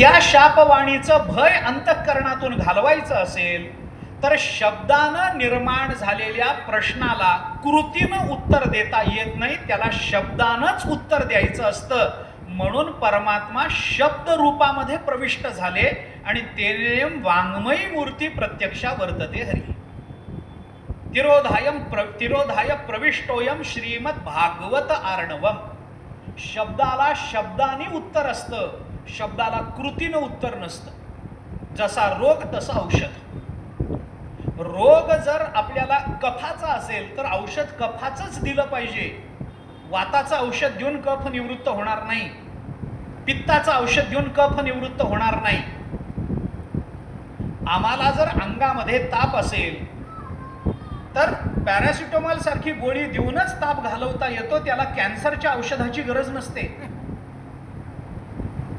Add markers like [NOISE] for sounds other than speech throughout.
त्या शापवाणीचं भय अंतःकरणातून घालवायचं असेल तर शब्दानं निर्माण झालेल्या प्रश्नाला कृतीनं उत्तर देता येत नाही त्याला शब्दानंच उत्तर द्यायचं असतं. म्हणून परमात्मा शब्द रूपामध्ये प्रविष्ट झाले आणि ते वाङ्मयी मूर्ती प्रत्यक्षा वर्तते हरी. तिरोधायम प्र तिरोधाय प्रविष्टोयम श्रीमद भागवत आर्णवम. शब्दाला शब्दाने उत्तर असतं. शब्दाला कृतीनं उत्तर नसतं. जसा रोग तसं औषध. रोग जर आपल्याला कफाचा असेल तर औषध कफाचंच दिलं पाहिजे. वाताचं औषध देऊन कफ निवृत्त होणार नाही. पित्ताचं औषध देऊन कफ निवृत्त होणार नाही. आम्हाला जर अंगामध्ये ताप असेल तर पॅरासिटोमॉल सारखी गोळी देऊनच ताप घालवता येतो त्याला कॅन्सरच्या औषधाची गरज नसते.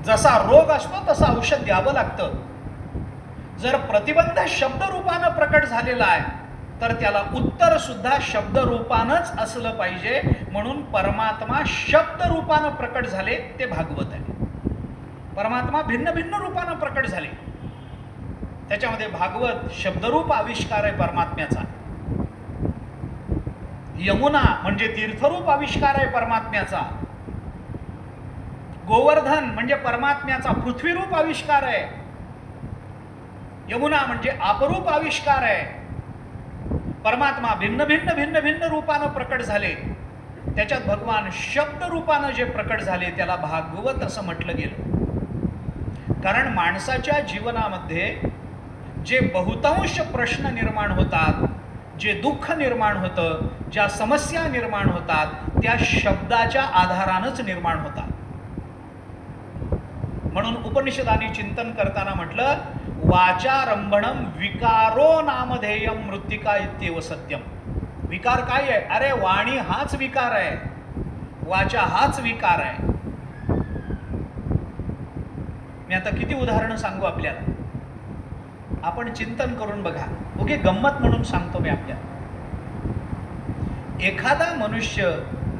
जसा रोग असतो तसं औषध द्यावं लागतं. जर प्रतिबंध शब्द रूपानं प्रकट झालेला आहे तर त्याला उत्तर सुद्धा शब्द रूपानंच असलं पाहिजे. म्हणून परमात्मा शब्द रूपानं प्रकट झाले ते भागवत आहे. परमात्मा भिन्न भिन्न रूपानं प्रकट झाले. त्याच्यामध्ये भागवत शब्दरूप आविष्कार आहे परमात्म्याचा. यमुना म्हणजे तीर्थरूप आविष्कार आहे परमात्म्याचा. गोवर्धन म्हणजे परमात्म्याचा पृथ्वीरूप आविष्कार आहे. यमुना म्हणजे आपरूप आविष्कार आहे. परमात्मा भिन्न भिन्न भिन्न भिन्न रूपानं प्रकट झाले. त्याच्यात भगवान शब्द रूपानं जे प्रकट झाले त्याला भागवत असं म्हटलं गेलं. कारण माणसाच्या जीवनामध्ये जे बहुतांश प्रश्न निर्माण होतात जे दुःख निर्माण होतं ज्या समस्या निर्माण होतात त्या शब्दाच्या आधारानंच निर्माण होतात. म्हणून उपनिषदानी चिंतन करताना म्हटलं वाचारंभणम विकारो नामधेयम मृत्तिका इत्येव सत्यम विकार काय आहे? अरे वाणी हाच विकार आहे. वाचा हाच विकार आहे. मी आता किती उदाहरणं सांगू आपल्याला? आपण चिंतन करून बघा. ओके गंमत म्हणून सांगतो मी आपल्याला. एखादा मनुष्य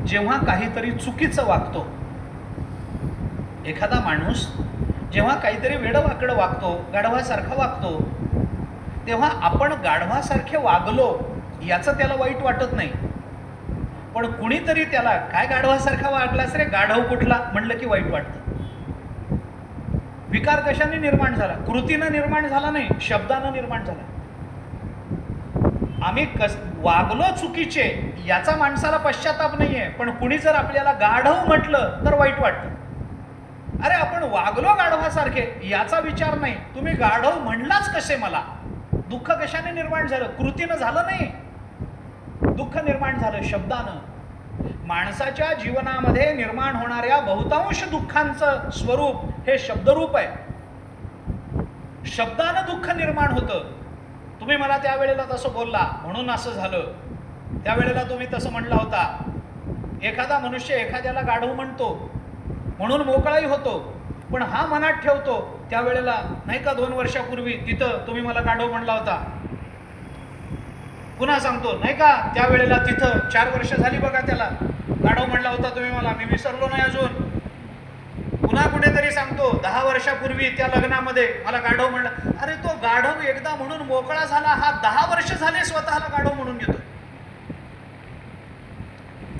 जेव्हा काहीतरी चुकीचं वागतो एखादा माणूस जेव्हा काहीतरी वेडवाकडं वागतो गाढवासारखा वागतो तेव्हा आपण गाढवासारखे वागलो याचं त्याला वाईट वाटत नाही. पण कुणीतरी त्याला काय गाढवासारखा वागलास रे? गाढव कुठला? म्हणलं की वाईट वाटतं. विकार कशाने निर्माण झाला? कृतीनं निर्माण झाला नाही शब्दानं निर्माण झाला. आम्ही कस वागलो चुकीचे याचा माणसाला पश्चाताप नाहीये पण कुणी जर आपल्याला गाढव म्हटलं तर वाईट वाटतं. अरे आपण वागलो गाढवासारखे याचा विचार नाही. तुम्ही गाढव म्हणलाच कसे मला? दुःख कशाने निर्माण झालं? कृतीनं झालं नाही. दुःख निर्माण झालं शब्दानं. माणसाच्या जीवनामध्ये निर्माण होणाऱ्या बहुतांश दुःखांचं स्वरूप हे शब्दरूप आहे. शब्दानं दुःख निर्माण होतं. तुम्ही मला त्यावेळेला तसं बोलला म्हणून असं झालं. त्यावेळेला तुम्ही तसं म्हणला होता. एखादा मनुष्य एखाद्याला गाढव म्हणतो. म्हणून मोकळाही होतो. पण हा मनात ठेवतो त्यावेळेला नाही का दोन वर्षापूर्वी तिथं तुम्ही मला गाढव म्हणला होता. पुन्हा सांगतो नाही का त्यावेळेला तिथं चार वर्ष झाली बघा त्याला. गाढव म्हणला होता तुम्ही मला मी विसरलो नाही अजून. पुन्हा कुठेतरी सांगतो दहा वर्षापूर्वी त्या लग्नामध्ये मला गाढव म्हणला अरे तो गाढव एकदा म्हणून मोकळा झाला हा दहा वर्ष झाले स्वतःला गाढव म्हणून घेतो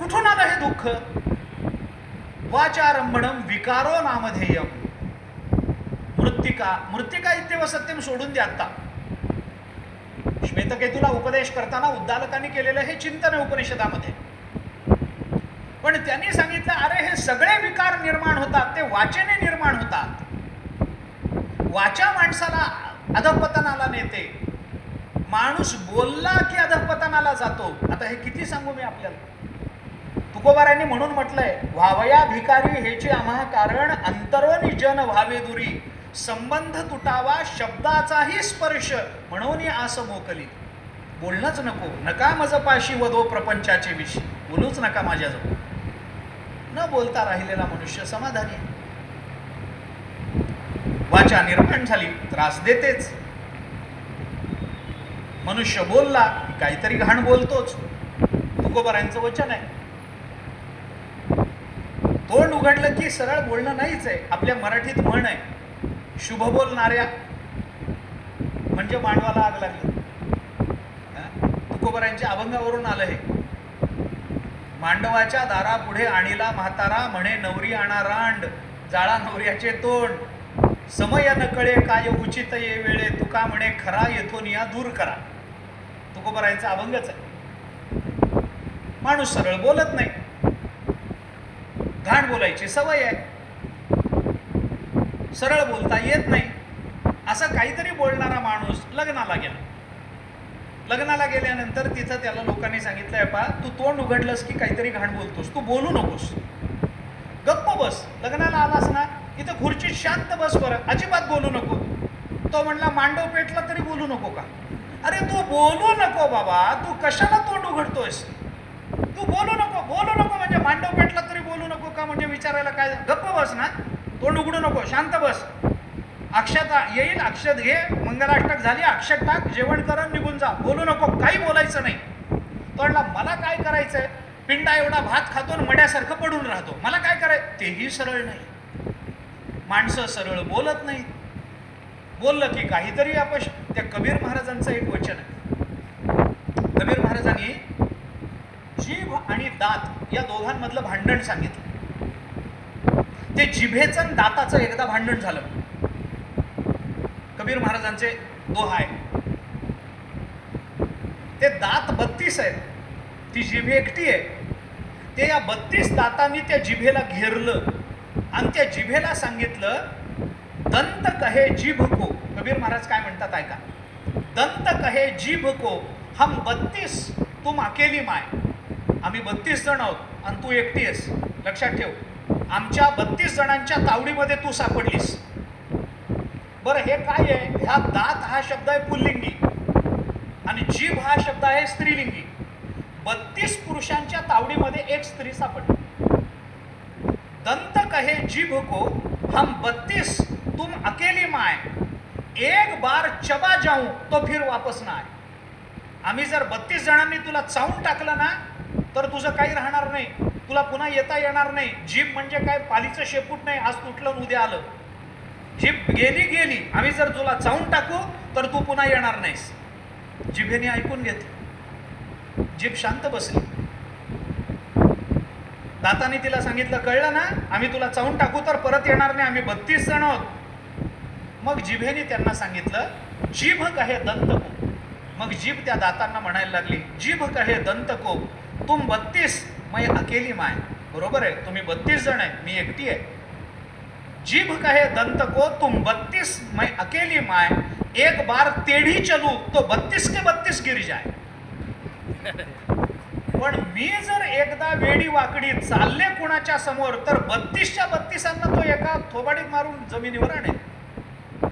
कुठून आलं हे दुःख? वाचारंभणम विकारो नामधेयम मृत्तिका मृत्तिका इत्येव सत्यम सोडून द्या आता श्वेतकेतूला उपदेश करताना उद्दालकांनी केलेलं हे चिंतन आहे उपनिषदामध्ये. पण त्यांनी सांगितलं अरे हे सगळे विकार निर्माण होतात ते वाचेने निर्माण होतात. वाचा माणसाला अधपतनाला नेते. माणूस बोलला की अधपतनाला जातो. आता हे किती सांगू मी आपल्याला? तुकोबारांनी म्हणून म्हटलंय व्हावया भिकारी हेचे आम्हा कारण अंतरोनी जन व्हावे दुरी. संबंध तुटावा शब्दाचाही स्पर्श. म्हणून आस मोकली. बोलणंच नको नका मजपाशी वधो प्रपंचाचे विषय बोलूच नका माझ्याजवळ. न बोलता राहिलेला मनुष्य समाधानी वाचा निर्माण झाली त्रास देतेच. मनुष्य बोलला काहीतरी घाण बोलतोच. तुकोबारांचं वचन आहे. तोंड उघडलं की सरळ बोलणं नाहीच आहे. आपल्या मराठीत म्हण आहे. शुभ बोलणाऱ्या. म्हणजे मांडवाला आग लागली. तुकोबरांच्या अभंगावरून आलं हे. मांडवाच्या दारा पुढे आणीला म्हातारा म्हणे नवरी आणा रांड जाळा नवऱ्याचे तोंड. समय नकळे काय उचित ये वेळे तुका म्हणे खरा येथून या दूर करा. तुकोबरायांचा अभंगच आहे. माणूस सरळ बोलत नाही. घाण बोलायची सवय आहे. सरळ बोलता येत नाही. असं काहीतरी बोलणारा माणूस लग्नाला गेला. लग्नाला गेल्यानंतर तिथं त्याला लोकांनी सांगितलंय पा तू तोंड उघडलंस की काहीतरी घाण बोलतोस? तू बोलू नकोस. गप्प बस. लग्नाला आलास ना इथं खुर्चीत शांत बस बरं. अजिबात बोलू नको. तो म्हणला मांडव पेटला तरी बोलू नको का? अरे तू बोलू नको बाबा. तू कशाला तोंड उघडतोयस? तू बोलू नको बोलू नको म्हणजे मांडव पेटला तरी बोलू नको का म्हणजे विचारायला काय? गप्प बस ना. तोंड उघडू नको शांत बस. अक्षता येईल अक्षत घे. मंगलाष्टक झाली अक्षत टाक. जेवण करून निघून जा. बोलू नको काही बोलायचं नाही. तोंडला मला काय करायचंय? पिंडा एवढा भात खातो मड्यासारखं पडून राहतो. मला काय करायचं तेही सरळ नाही. माणसं सरळ बोलत नाही बोललं की काहीतरी अपश त्या कबीर महाराजांचं एक वचन आहे. कबीर महाराजांनी जीभ आणि दात या दोघांमधलं भांडण सांगितलं. ते जिभेचं आणि दाताचं एकदा भांडण झालं. कबीर महाराजांचे दोहा आहे ते दात बत्तीस आहेत. ती जिभे एकटी आहे. ते या बत्तीस दातांनी त्या जिभेला घेरलं आणि त्या जिभेला सांगितलं दंत कहे जीभ को. कबीर महाराज काय म्हणतात ऐका. दंत कहे जीभ को हम बत्तीस तुम अकेली माय आम्ही बत्तीस जण आहोत आणि तू एकटी आहेस लक्षात ठेव. आमच्या बत्तीस जणांच्या तावडीमध्ये तू सापडलीस. बरं हे काय आहे? ह्या दात हा शब्द आहे पुल्लिंगी. आणि जीभ हा शब्द आहे स्त्रीलिंगी. बत्तीस पुरुषांच्या तावडीमध्ये एक स्त्री सापडली. दंत कहे जीभ को हम बत्तीस तुम अकेली माय एक बार चबा जाऊ तो फिर वापस ना आम्ही जर बत्तीस जणांनी तुला चावून टाकलं ना तर तुझं काही राहणार नाही. तुला पुन्हा येता येणार नाही. जीभ म्हणजे काय? पालीचं शेपूट नाही. आज तुटलं उद्या आलं. जीप गेली गेली. आम्ही जर तुला चावून टाकू तर तू पुन्हा येणार नाहीस. जिभेने ऐकून घेते जीभ शांत बसली. दाताने तिला सांगितलं कळलं ना? आम्ही तुला चावून टाकू तर परत येणार नाही. आम्ही बत्तीस जण आहोत. मग जिभेने त्यांना सांगितलं जीभ कहे दंतको. मग जीभ त्या दातांना म्हणायला लागली जीभ कहे दंतको. तुम बत्तीस मै अकेली माय। बरोबर आहे? तुम्ही बत्तीस जण आहे मी एकटी आहे। जीभ कहे दंत को तुम बत्तीस मैं अकेली माय। एक बार तेढी चलू तो बत्तीस के बत्तीस गिर जाय। पण मी जर एकदा वेडी वाकडी चालले कुणाच्या समोर तर बत्तीसच्या बत्तीसांना तो एका थोबाडीत मारून जमिनीवर आणेल।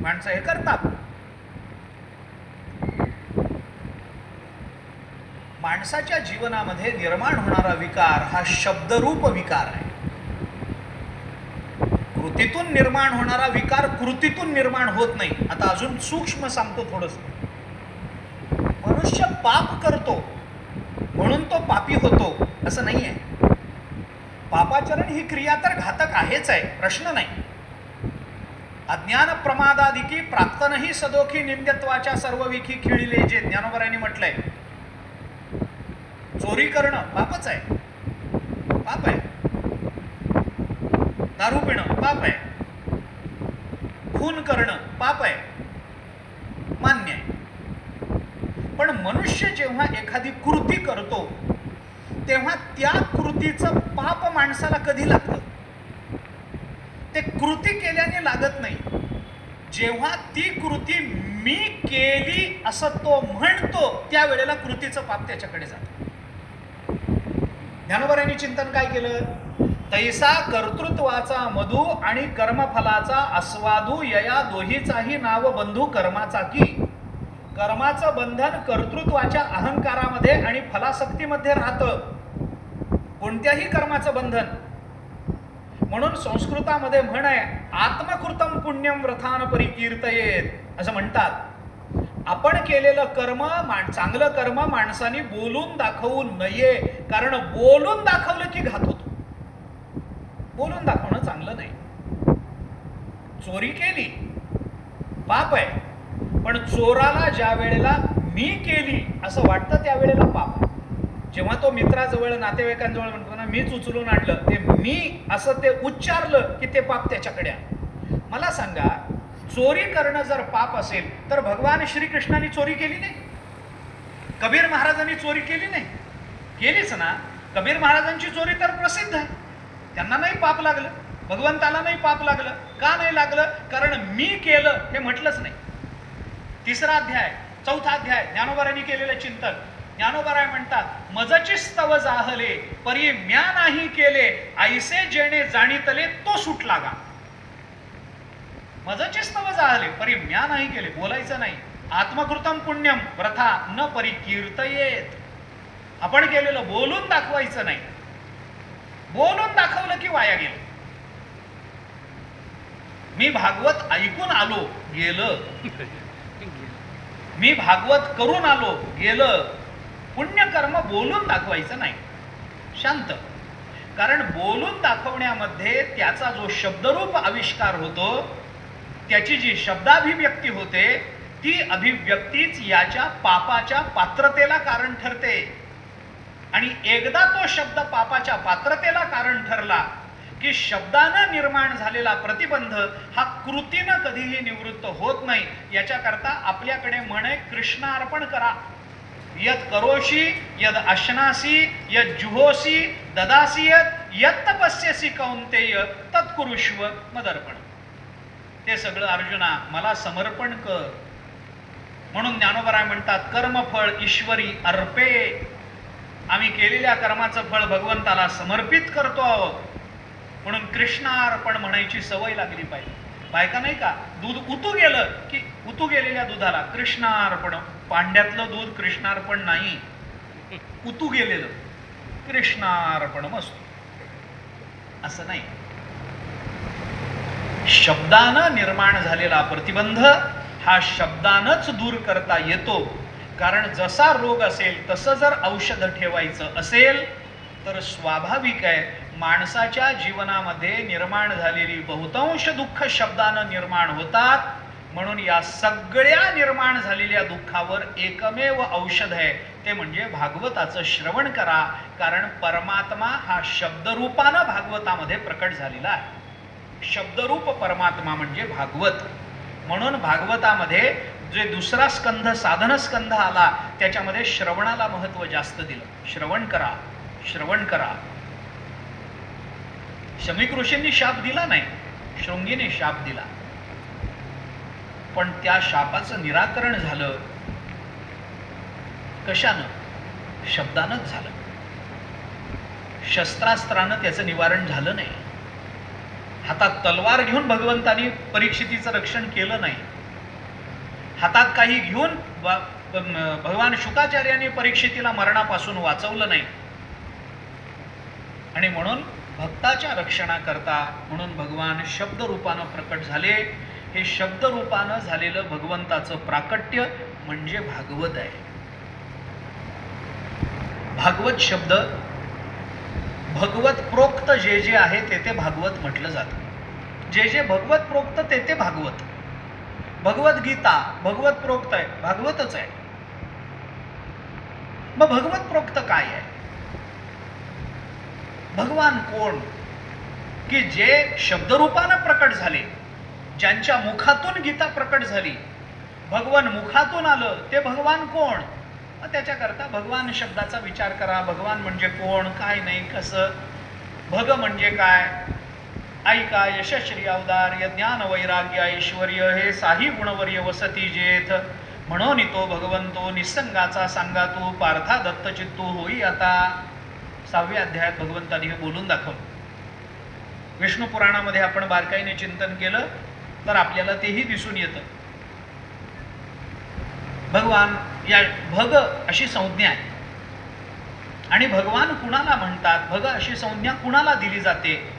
माणसं हे करतात। माणसाच्या जीवनामध्ये निर्माण होणारा विकार हा शब्दरूप विकार आहे. कृतीतून निर्माण होणारा विकार कृतीतून निर्माण होत नाही. आता अजून सूक्ष्म सांगतो थोडस. मनुष्य पाप करतो म्हणून तो पापी होतो असं नाही आहे पापाचरण ही क्रिया तर घातक आहेच आहे प्रश्न नाही. अज्ञान प्रमादादिकी प्राप्तनही सदोखी निंदत्वाच्या सर्व विखी खिळिले जे ज्ञानोबरांनी म्हटलंय. चोरी करणं पापच आहे. पाप आहे. दारू पिणं पाप आहे. खून करणं पाप आहे. मान्य आहे. पण मनुष्य जेव्हा एखादी कृती करतो तेव्हा त्या कृतीचं पाप माणसाला कधी लागतं? ते कृती केल्याने लागत नाही. जेव्हा ती कृती मी केली असं तो म्हणतो त्यावेळेला कृतीचं पाप त्याच्याकडे जातं. ज्ञानोबरांनी चिंतन काय केलं? तैसा कर्तृत्वाचा मधू आणि कर्मफलाचा आस्वादू यया दोहीचाही नाव बंधू कर्माचा की. कर्माचं बंधन कर्तृत्वाच्या अहंकारामध्ये आणि फलासक्तीमध्ये राहतं. कोणत्याही कर्माचं बंधन. म्हणून संस्कृतामध्ये म्हण आहे आत्मकृतम पुण्यम व्रथान परिकीर्तयेत. असं म्हणतात. आपण केलेलं कर्म मान चांगलं कर्म माणसाने बोलून दाखवू नये. कारण बोलून दाखवलं की घात होतो. बोलून दाखवणं चांगलं नाही. चोरी केली पाप आहे. पण चोराला ज्या वेळेला मी केली असं वाटतं त्यावेळेला पाप आहे. जेव्हा तो मित्राजवळ नातेवाईकांजवळ म्हणतो ना मीच उचलून आणलं ते मी असं ते उच्चारलं की ते पाप त्याच्याकडे मला सांगा चोरी करणं जर पाप असेल तर भगवान श्रीकृष्णाने चोरी केली नाही. कबीर महाराजांनी चोरी केली नाही. केलीच ना. कबीर महाराजांची चोरी तर प्रसिद्ध आहे. त्यांना नाही पाप लागलं. भगवंताला नाही पाप लागलं. का नाही लागलं? कारण मी केलं हे म्हटलंच नाही. तिसरा अध्याय चौथा अध्याय ज्ञानोबारांनी केलेलं चिंतन. ज्ञानोबाराय म्हणतात मजची स्तव जाहले परी म्या नाही केले ऐसे जेणे जाणीतले तो सुटला गा. मजचे स्तव जाहले परी म्या नाही केले बोलायचं नाही. आत्मकृतम पुण्यम प्रथा न परिकीर्तयेत. आपण केलेलं बोलून दाखवायचं नाही. बोलून दाखवलं की वाया गेलं. मी भागवत ऐकून आलो गेलं. मी भागवत करून आलो गेलं. पुण्यकर्म बोलून दाखवायचं नाही. शांत. कारण बोलून दाखवण्यामध्ये त्याचा जो शब्दरूप आविष्कार होतो त्याची जी शब्दाभिव्यक्ती होते ती अभिव्यक्तीच याच्या पापाच्या पात्रतेला कारण ठरते. आणि एकदा तो शब्द पापाच्या पात्रतेला कारण ठरला की शब्दानं निर्माण झालेला प्रतिबंध हा कृतीनं कधीही निवृत्त होत नाही. याच्याकरता आपल्याकडे म्हणे कृष्णार्पण करा. यत करोशी यद अशनासी यद जुहोसी ददासी यत यत तपस्यसी कौंतेय तत्कुरुष्व मदर्पण. ते सगळं अर्जुना मला समर्पण कर. म्हणून ज्ञानोबराय म्हणतात कर्मफळ ईश्वरी अर्पे. आम्ही केलेल्या कर्माचं फळ भगवंताला समर्पित करतो आहोत. म्हणून कृष्णार्पण म्हणायची सवय लागली पाहिजे. बायका नाही का? दूध उतू गेलं की उतू गेलेल्या दुधाला कृष्णार्पण पांड्यातलं दूध कृष्णार्पण नाही. उतू गेलेलं कृष्णार्पण मस्त असं नाही. शब्दानं निर्माण झालेला प्रतिबंध हा शब्दानच दूर करता येतो. कारण जसा रोग असेल तसं जर औषध ठेवायचं असेल तर स्वाभाविक आहे माणसाच्या जीवनामध्ये निर्माण झालेली बहुतांश दुःख शब्दानं निर्माण होतात. म्हणून या सगळ्या निर्माण झालेल्या दुःखावर एकमेव औषध आहे ते म्हणजे भागवताचं श्रवण करा. कारण परमात्मा हा शब्दरूपानं भागवतामध्ये प्रकट झालेला आहे. शब्दरूप परमात्मा म्हणजे भागवत. म्हणून भागवतामध्ये जे दुसरा स्कंध साधन स्कंध आला त्याच्यामध्ये श्रवणाला महत्त्व जास्त दिलं. श्रवण करा श्रवण करा. शमिक ऋषींनी शाप दिला नाही शृंगीने शाप दिला. पण त्या शापाचं निराकरण झालं. कशानं? शब्दानंच झालं. शस्त्रास्त्रानं त्याचं निवारण झालं नाही. हातात तलवार घेऊन भगवंतानी परीक्षितीचं रक्षण केलं नाही. हातात काही घेऊन भगवान शुकाचार्याने परीक्षितीला मरणापासून वाचवलं नाही. आणि म्हणून भक्ताच्या रक्षणाकरता म्हणून भगवान शब्द रूपानं प्रकट झाले. हे शब्द रूपानं झालेलं भगवंताचं प्राकट्य म्हणजे भागवत आहे. भागवत शब्द भगवत प्रोक्त जे जे आहे ते ते भागवत म्हटलं जातं. जे जे भगवत प्रोक्त ते ते भागवत. भगवद्गीता भगवत प्रोक्त आहे भागवतच आहे. मग भगवत प्रोक्त काय आहे? भगवान कोण? की जे शब्दरूपानं प्रकट झाले ज्यांच्या मुखातून गीता प्रकट झाली भगवान मुखातून आलं ते भगवान कोण? मग त्याच्याकरता भगवान शब्दाचा विचार करा. भगवान म्हणजे कोण? काय नाही? कसं? भग म्हणजे काय? ऐका यशश्री अवदार ज्ञान वैराग्य ऐश्वर्य हे साही गुणवर्य वसती जेथ. म्हणून तो भगवंतो निसंगाचा सांगा तू पार्था दत्त चित्तू होई आता. सहाव्या अध्यायात भगवंतानी हे बोलून दाखवलं. विष्णू पुराणामध्ये आपण बारकाईने चिंतन केलं तर आपल्याला तेही दिसून येतं. भगवान या भग अशी संज्ञा आहे. आणि भगवान कुणाला म्हणतात? भग अशी संज्ञा कुणाला दिली जाते?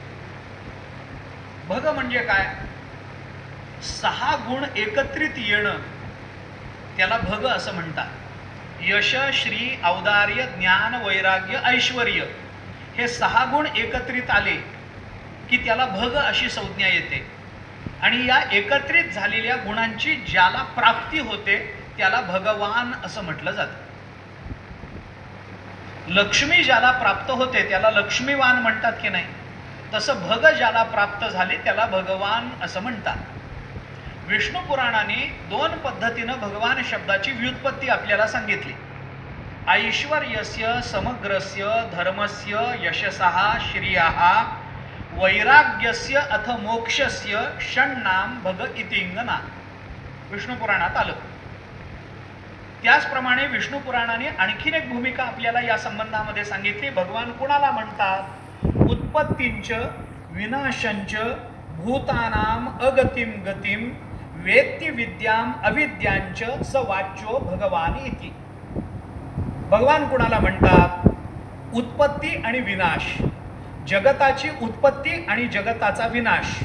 भग म्हणजे काय? सहा गुण एकत्रित येणं. त्याला भग असं म्हणतात. यश श्री औदार्य ज्ञान वैराग्य ऐश्वर हे सहा गुण एकत्रित आले की त्याला भग अशी संज्ञा येते. आणि या एकत्रित झालेल्या गुणांची ज्याला प्राप्ती होते त्याला भगवान असं म्हटलं जातं. लक्ष्मी ज्याला प्राप्त होते त्याला लक्ष्मीवान म्हणतात की नाही? तसं भग ज्याला प्राप्त झाले त्याला भगवान असं म्हणतात. विष्णू पुराणाने दोन पद्धतीनं भगवान शब्दाची व्युत्पत्ती आपल्याला सांगितली. ऐश्वर्यस्य समग्रस्य धर्मस्य यशसः श्रियः वैराग्यस्य अथ मोक्षस्य षण्णाम भग इतिंगना विष्णू पुराणात आलं. त्याचप्रमाणे विष्णू पुराणाने आणखीन एक भूमिका आपल्याला या संबंधामध्ये सांगितली. भगवान कुणाला म्हणतात? उत्पत्तींच विनाशंच भूतानाम अगतिम गतिम वेत्ती विद्याम अविद्यांच स वाच्यो भगवान इति. भगवान कुणाला म्हणतात? उत्पत्ती आणि विनाश. जगताची उत्पत्ती आणि जगताचा विनाश.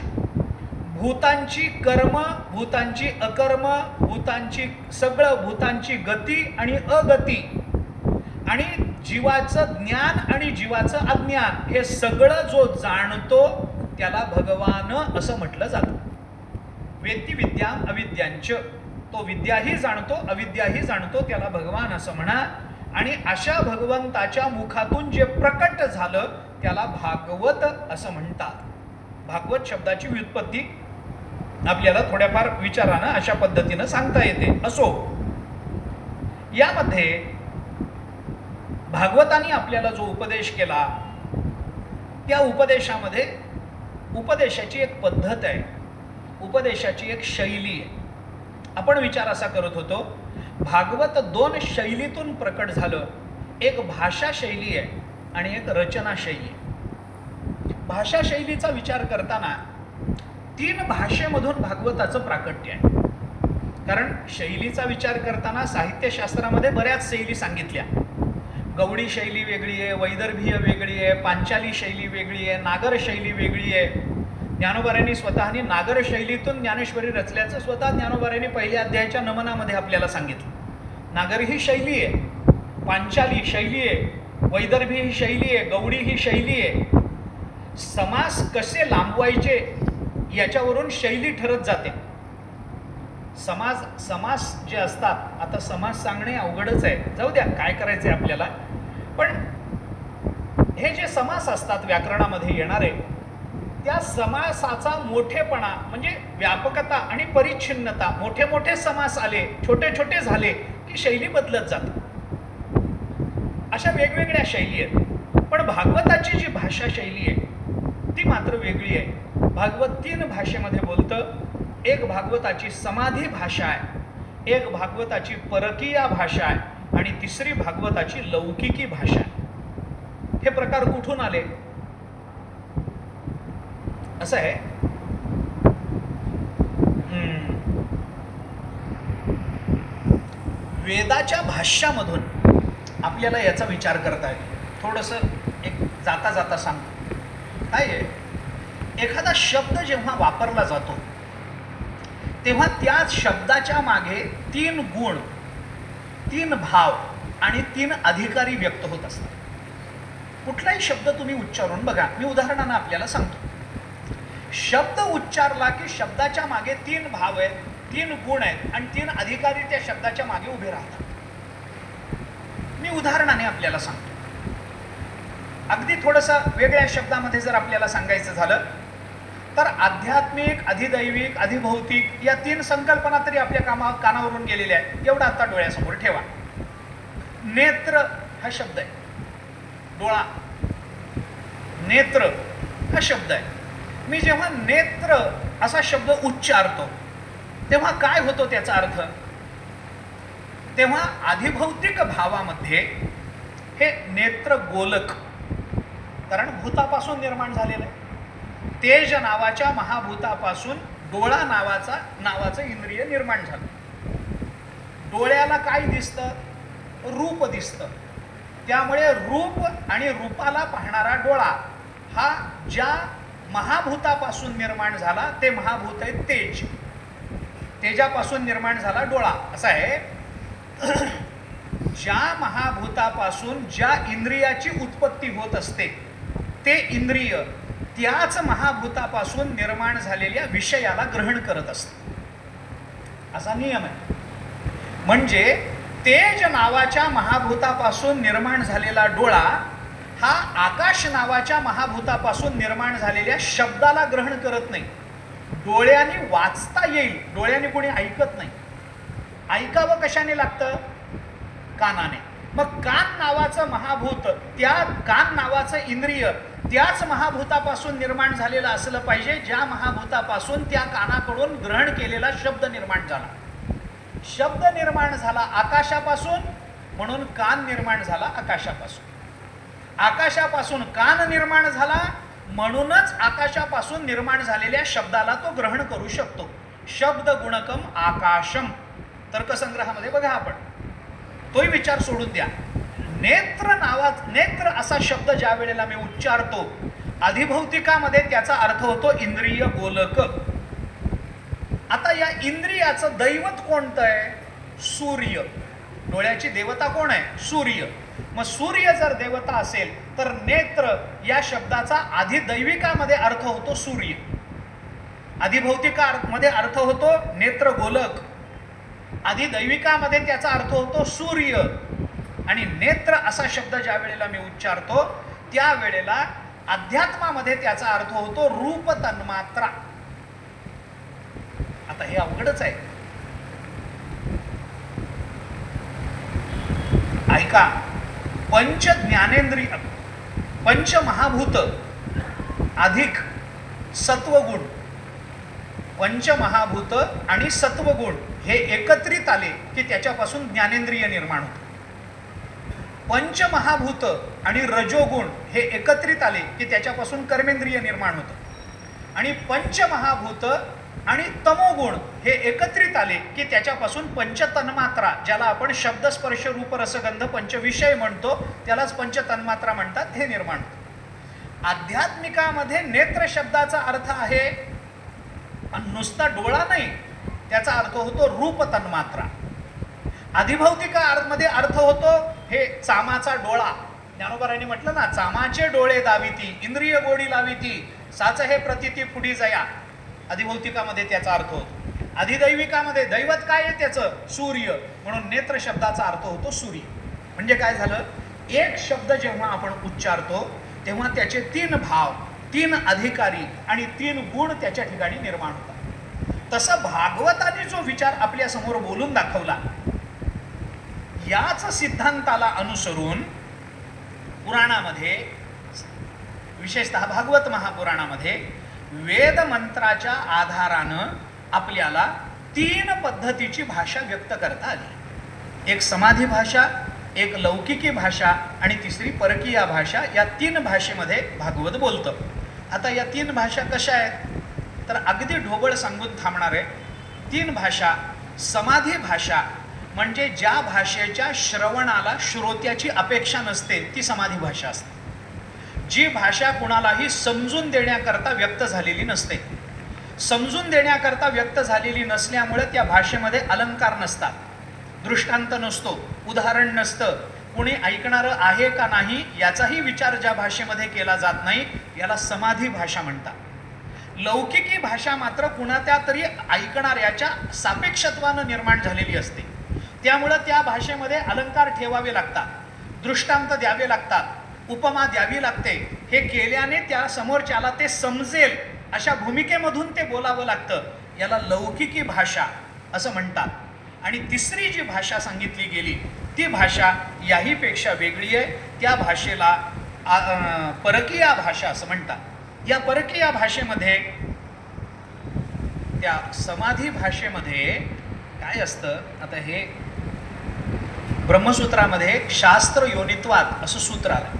भूतांची कर्म भूतांची अकर्म भूतांची सगळं भूतांची गती आणि अगती. आणि जीवाचं ज्ञान आणि जीवाचं अज्ञान हे सगळं जो जाणतो त्याला भगवान असं म्हटलं जातं. वेती विद्या अविद्यांच. तो विद्याही जाणतो अविद्याही जाणतो त्याला भगवान असं म्हणा. आणि अशा भगवंताच्या मुखातून जे प्रकट झालं त्याला भागवत असं म्हणतात. भागवत शब्दाची व्युत्पत्ती आपल्याला थोड्याफार विचारानं अशा पद्धतीनं सांगता येते. असो. यामध्ये भागवतानी आपल्याला जो उपदेश केला त्या उपदेशामध्ये उपदेशाची एक पद्धत आहे. उपदेशाची एक शैली आहे. आपण विचार असा करत होतो भागवत दोन शैलीतून प्रकट झालं. एक भाषा शैली आहे आणि एक रचना शैली आहे. भाषा शैलीचा विचार करताना तीन भाषेमधून भागवताचं प्राकट्य आहे. कारण शैलीचा विचार करताना साहित्यशास्त्रामध्ये बऱ्याच शैली सांगितल्या. गवडी शैली वेगळी आहे वैदर्भीय वेगळी आहे पांचाली शैली वेगळी आहे नागर शैली वेगळी आहे. ज्ञानोबाऱ्यांनी स्वतःनी नागर शैलीतून ज्ञानेश्वरी रचल्याचं स्वतः ज्ञानोबाऱ्यांनी पहिल्या अध्यायाच्या नमनामध्ये आपल्याला सांगितलं. नागर ही शैली आहे पांचाली शैली आहे वैदर्भी ही शैली आहे गवडी ही शैली आहे. समास कसे लांबवायचे याच्यावरून शैली ठरत जाते. समाज समास जे असतात आता समास सांगणे अवघडच आहे. जाऊ द्या काय करायचं आहे आपल्याला? पण हे जे समास असतात व्याकरणामध्ये येणारे त्या समासाचा मोठेपणा म्हणजे व्यापकता आणि परिच्छिन्नता मोठे मोठे समास आले छोटे छोटे झाले की शैली बदलत जाते अशा वेगवेगळ्या शैली आहेत. पण भागवताची जी भाषा शैली आहे ती मात्र वेगळी आहे. भागवत तीन भाषेमध्ये बोलतं एक भागवताची समाधी भाषा आहे एक भागवताची परकीया भाषा आहे आणि तिसरी भागवताची लौकिकी भाषा आहे. हे प्रकार कुठून आले? असं आहे. हम्म. वेदाच्या भाष्यामधून आपल्याला याचा विचार करता येईल. थोडंसं एक जाता जाता सांगतो. काय आहे एखादा शब्द जेव्हा वापरला जातो तेव्हा त्या शब्दाच्या मागे तीन गुण तीन भाव आणि तीन अधिकारी व्यक्त होत असतात. कुठलाही शब्द तुम्ही उच्चारून बघा. मी उदाहरणानं आपल्याला सांगतो. शब्द उच्चारला की शब्दाच्या मागे तीन भाव आहेत तीन गुण आहेत आणि तीन अधिकारी त्या शब्दाच्या मागे उभे राहतात. मी उदाहरणाने आपल्याला सांगतो. अगदी थोडंसं वेगळ्या शब्दामध्ये जर आपल्याला सांगायचं झालं तर आध्यात्मिक अधिदैविक अधिभौतिक या तीन संकल्पना तरी आपल्या कामा कानावरून गेलेल्या आहेत. एवढा आता डोळ्यासमोर ठेवा. नेत्र हा शब्द आहे. डोळा. नेत्र हा शब्द आहे. मी जेव्हा नेत्र असा शब्द उच्चारतो तेव्हा काय होतो त्याचा अर्थ? तेव्हा अधिभौतिक भावामध्ये हे नेत्र गोलक कारण भूतापासून निर्माण झालेलं आहे. तेज नावाच्या महाभूतापासून डोळा नावाचा नावाचं इंद्रिय निर्माण झालं. डोळ्याला काय दिसतं? रूप दिसतं. त्यामुळे रूप आणि रूपाला पाहणारा डोळा हा ज्या महाभूतापासून निर्माण झाला ते महाभूत आहे तेज. तेजापासून निर्माण झाला डोळा. असा आहे. [CLEARS THROAT] ज्या महाभूतापासून ज्या इंद्रियाची उत्पत्ती होत असते ते इंद्रिय त्याच महाभूतापासून निर्माण झालेल्या विषयाला ग्रहण करत असते. असा नियम आहे. म्हणजे तेज नावाच्या महाभूतापासून निर्माण झालेला डोळा हा आकाश नावाच्या महाभूतापासून निर्माण झालेल्या शब्दाला ग्रहण करत नाही. डोळ्याने वाचता येईल. डोळ्याने कोणी ऐकत नाही. ऐकावं कशाने लागतं? कानाने. मग कान नावाचं महाभूत त्या कान नावाचं इंद्रिय त्याच महाभूतापासून निर्माण झालेलं असलं पाहिजे. ज्या महाभूतापासून त्या कानाकडून ग्रहण केलेला शब्द निर्माण झाला. शब्द निर्माण झाला आकाशापासून म्हणून कान निर्माण झाला आकाशापासून. आकाशापासून कान निर्माण झाला म्हणूनच आकाशापासून निर्माण झालेल्या शब्दाला तो ग्रहण करू शकतो. शब्द गुणकम आकाशम. तर्कसंग्रहामध्ये बघा आपण. तोही विचार सोडून द्या. नेत्र नावा नेत्र असा शब्द ज्या वेळेला मी उच्चारतो अधिभौतिकामध्ये त्याचा अर्थ होतो इंद्रिय गोलक. आता या इंद्रियाचं दैवत कोणतं आहे? सूर्य. डोळ्याची देवता कोण आहे? सूर्य. मग सूर्य जर देवता असेल तर नेत्र या शब्दाचा आधी दैविकामध्ये अर्थ होतो सूर्य. अधिभौतिकामध्ये अर्थ होतो नेत्र गोलक. आधी दैविकामध्ये त्याचा अर्थ होतो सूर्य. आणि नेत्र असा शब्द ज्या वेळेला मी उच्चारतो त्या वेळेला अध्यात्मामध्ये त्याचा अर्थ होतो रूप तन्मात्रा. आता हे अवघडच आहे. ऐका पंच ज्ञानेंद्रिय पंच महाभूत अधिक सत्वगुण. पंचमहाभूत आणि सत्वगुण हे एकत्रित आले की त्याच्यापासून ज्ञानेंद्रिय निर्माण होतं. पंचमहाभूत आणि रजोगुण हे एकत्रित आले की त्याच्यापासून कर्मेंद्रिय निर्माण होतं. आणि पंचमहाभूत आणि तमोगुण हे एकत्रित आले की त्याच्यापासून पंचतन्मात्रा ज्याला आपण शब्दस्पर्श रूपरसगंध रूप रसगंध पंचविषय म्हणतो त्यालाच पंचतन्मात्रा म्हणतात हे निर्माण होतं. आध्यात्मिकामध्ये नेत्र शब्दाचा अर्थ आहे आणि नुसता डोळा नाही त्याचा अर्थ होतो रूप तन्मात्रा अधिभौतिका मध्ये अर्थ होतो हे चामाचा डोळा. ज्ञानोबारांनी म्हटलं ना चामाचे डोळे दाविती इंद्रिय गोडी लाविती साच हे प्रतिती पुढी जया. अधिभौतिकामध्ये त्याचा अर्थ होतो. अधिदैविकामध्ये दैवत काय आहे त्याचं? सूर्य. म्हणून नेत्र शब्दाचा अर्थ होतो सूर्य. म्हणजे काय झालं? एक शब्द जेव्हा आपण उच्चारतो तेव्हा त्याचे तीन भाव तीन अधिकारी आणि तीन गुण त्याच्या ठिकाणी निर्माण होतात. तसं भागवताने जो विचार आपल्यासमोर बोलून दाखवला याच सिद्धांताला अनुसरून पुराणामध्ये विशेषतः भागवत महापुराणामध्ये वेद मंत्राच्या आधारानं आपल्याला तीन पद्धतीची भाषा व्यक्त करता आली. एक समाधी भाषा एक लौकिकी भाषा आणि तिसरी परकीय भाषा या तीन भाषेमध्ये भागवत बोलतं. आता या तीन भाषा कशा आहेत? तर अगदी ढोबळ सांगून थांबणार आहे तीन भाषा समाधी भाषा म्हणजे ज्या भाषेच्या श्रवणाला श्रोत्याची अपेक्षा नसते ती समाधी भाषा असते. जी भाषा कुणालाही समजून देण्याकरता व्यक्त झालेली नसते. समजून देण्याकरता व्यक्त झालेली नसल्यामुळे त्या भाषेमध्ये अलंकार नसतात. दृष्टांत नसतो उदाहरण नसतं. कुणी ऐकणारं आहे का नाही याचाही विचार ज्या भाषेमध्ये केला जात नाही याला समाधी भाषा म्हणतात. लौकिकी भाषा मात्र कुणात्या तरी ऐकणाऱ्याच्या सापेक्षत्वानं निर्माण झालेली असते. त्यामुळं त्या भाषेमध्ये अलंकार ठेवावे लागतात दृष्टांत द्यावे लागतात उपमा द्यावी लागते. हे केल्याने त्या समोरच्याला ते समजेल अशा भूमिकेमधून ते बोलावं लागतं. याला लौकिकी भाषा असं म्हणतात. आणि तिसरी जी भाषा सांगितली गेली ती भाषा याहीपेक्षा वेगळी आहे. त्या भाषेला परकीय भाषा असं म्हणतात. या परकीय भाषेमध्ये त्या समाधी भाषेमध्ये काय असतं? आता हे ब्रह्मसूत्रामध्ये शास्त्र योनित्वात असं सूत्र आलं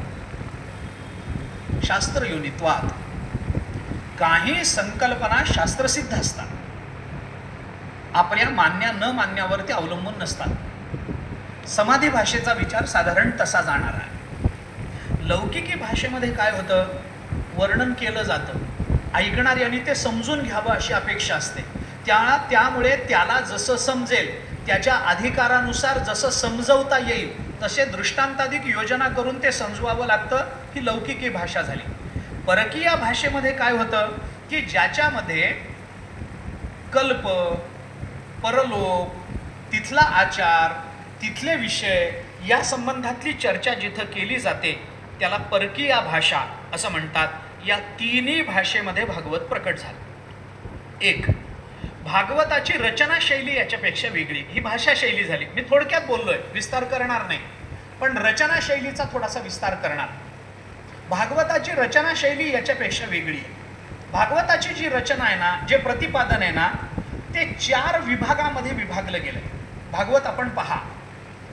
शास्त्र योनित्वात काही संकल्पना शास्त्रसिद्ध असतात. आपल्या मान्या न मान्यावरती अवलंबून नसतात. समाधी भाषेचा विचार साधारण तसा जाणार आहे. लौकिकी भाषेमध्ये काय होतं? वर्णन केलं जातं. ऐकणाऱ्यांनी ते समजून घ्यावं अशी अपेक्षा असते. त्या त्यामुळे त्याला जसं समजेल त्याच्या अधिकारानुसार जसं समजवता येईल तसे दृष्टांताधिक योजना करून ते समजवावं लागतं ही लौकिकी भाषा झाली. परकीय भाषेमध्ये काय होतं की ज्याच्यामध्ये कल्प परलोक तिथला आचार तिथले विषय या संबंधातली चर्चा जिथं केली जाते त्याला परकीय भाषा असं म्हणतात. या तिन्ही भाषेमध्ये भागवत प्रकट झालं. एक भागवताची रचना शैली याच्यापेक्षा वेगळी. ही भाषा शैली झाली. मी थोडक्यात बोललोय विस्तार करणार नाही. पण रचना शैलीचा थोडासा विस्तार करणार. भागवताची रचना शैली याच्यापेक्षा वेगळी. आहे भागवताची जी रचना आहे ना जे प्रतिपादन आहे ना ते चार विभागामध्ये विभागलं गेलं भागवत आपण पहा.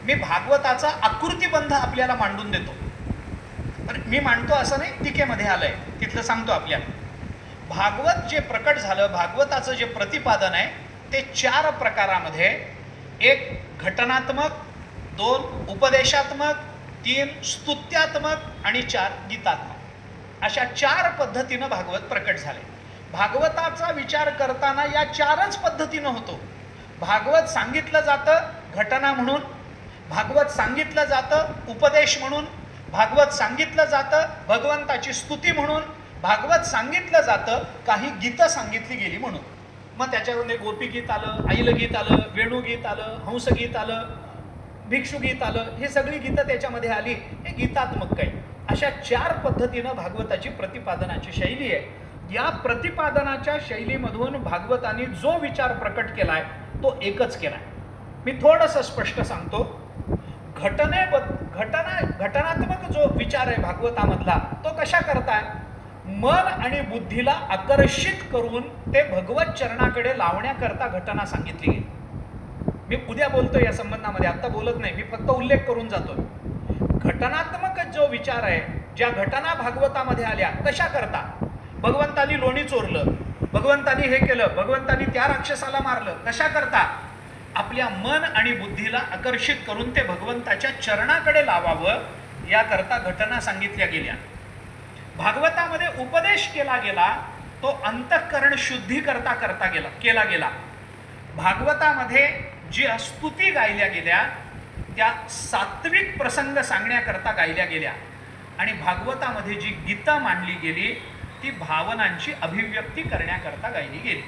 मी भागवताचा आकृतीबंध आपल्याला मांडून देतो. मी मांडतो असं नाही टीकेमध्ये आलंय. तिथलं सांगतो आपल्याला. भागवत जे प्रकट झालं भागवताचं जे प्रतिपादन आहे ते चार प्रकारामध्ये एक घटनात्मक दोन उपदेशात्मक तीन स्तुत्यात्मक आणि चार गीतात्मक. अशा चार पद्धतीनं भागवत प्रकट झाले भागवताचा विचार करताना या चारच पद्धतीनं होतो. भागवत सांगितलं जातं घटना म्हणून भागवत सांगितलं जातं उपदेश म्हणून भागवत सांगितलं जातं भगवंताची स्तुती म्हणून भागवत सांगितलं जातं काही गीतं सांगितली गेली म्हणून. मग त्याच्यामध्ये गोपीगीत आलं आईल गीत आलं वेणुगीत आलं हंसगीत आलं भिक्षुगीत आलं हे सगळी गीतं त्याच्यामध्ये आली हे गीतात्मक काही. अशा चार पद्धतीनं भागवताची प्रतिपादनाची शैली आहे. या प्रतिपादनाच्या शैलीमधून भागवताने जो विचार प्रकट केलाय तो एकच केलाय. मी थोडंसं स्पष्ट सांगतो. घटने घटना घटनात्मक जो विचार आहे भागवतामधला तो कशा करताय? मन आणि बुद्धीला आकर्षित करून ते भगवत चरणाकडे लावण्याकरता घटना सांगितली. गेली मी उद्या बोलतोय या संबंधामध्ये. आता बोलत नाही. मी फक्त उल्लेख करून जातोय. घटनात्मक जो विचार आहे ज्या घटना भागवतामध्ये आल्या कशा करता. भगवंतानी लोणी चोरलं. भगवंतानी हे केलं. भगवंतानी त्या राक्षसाला मारलं. कशा करता. आपल्या मन आणि बुद्धीला आकर्षित करून ते भगवंताच्या चरणाकडे लावावं याकरता घटना सांगितल्या गेल्या. भागवतामध्ये उपदेश केला गेला तो अंतःकरण शुद्धी करता करता गेला केला गेला. भागवतामध्ये जी स्तुती गायल्या गेल्या त्या सात्विक प्रसंग सांगण्याकरता गायल्या गेल्या. आणि भागवतामध्ये जी गीता मांडली गेली ती भावनांची अभिव्यक्ती करण्याकरता गायली गेली.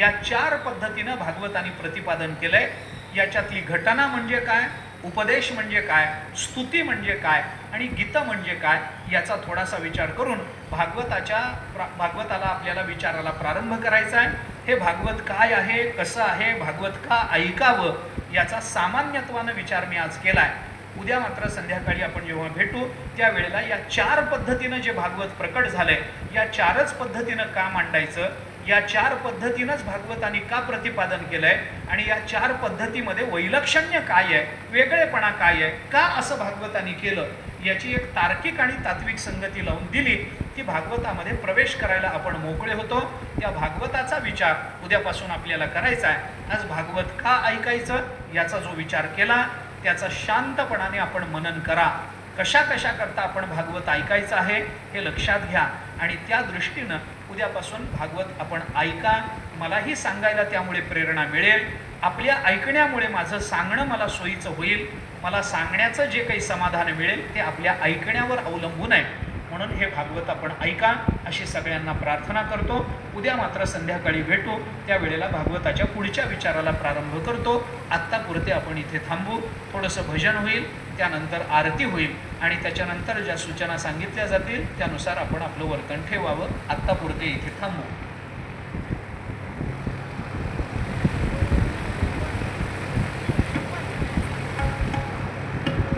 या चार पद्धतीनं भागवताने प्रतिपादन केलंय. याच्यातली घटना म्हणजे काय? उपदेश म्हणजे काय? स्तुती म्हणजे काय? आणि गीतं म्हणजे काय याचा थोडासा विचार करून भागवताच्या प्रा भागवताला आपल्याला विचाराला प्रारंभ करायचा आहे. हे भागवत काय आहे? कसं आहे? भागवत का ऐकावं? याचा सामान्यत्वानं विचार मी आज केला आहे उद्या मात्र संध्याकाळी आपण जेव्हा भेटू त्यावेळेला या चार पद्धतीनं जे भागवत प्रकट झालंय या चारच पद्धतीनं का मांडायचं या चार पद्धतीनंच भागवतानी का प्रतिपादन केलंय? आणि या चार पद्धतीमध्ये वैलक्षण्य काय आहे? वेगळेपणा काय आहे? का असं भागवतानी केलं? याची एक तार्किक आणि तात्विक संगती लावून दिली की भागवतामध्ये प्रवेश करायला आपण मोकळे होतो. त्या भागवताचा विचार उद्यापासून आपल्याला करायचा आहे. आज भागवत का ऐकायचं? याचा जो विचार केला त्याचा शांतपणाने आपण मनन करा. कशा कशा करता आपण भागवत ऐकायचं आहे हे लक्षात घ्या. आणि त्या दृष्टीनं उद्यापासून भागवत आपण ऐका. मलाही सांगायला त्यामुळे प्रेरणा मिळेल. आपल्या ऐकण्यामुळे माझं सांगणं मला सोयीचं होईल. मला सांगण्याचं जे काही समाधान मिळेल ते आपल्या ऐकण्यावर अवलंबून आहे. म्हणून हे भागवत आपण ऐका अशी सगळ्यांना प्रार्थना करतो. उद्या मात्र संध्याकाळी भेटू. त्यावेळेला भागवताच्या पुढच्या विचाराला प्रारंभ करतो. आत्तापुरते आपण इथे थांबू. थोडंसं भजन होईल त्यानंतर आरती होईल आणि त्याच्यानंतर ज्या सूचना सांगितल्या जातील त्यानुसार आपण आपलं वर्तन ठेवावं. आत्तापुरते इथे थांबू.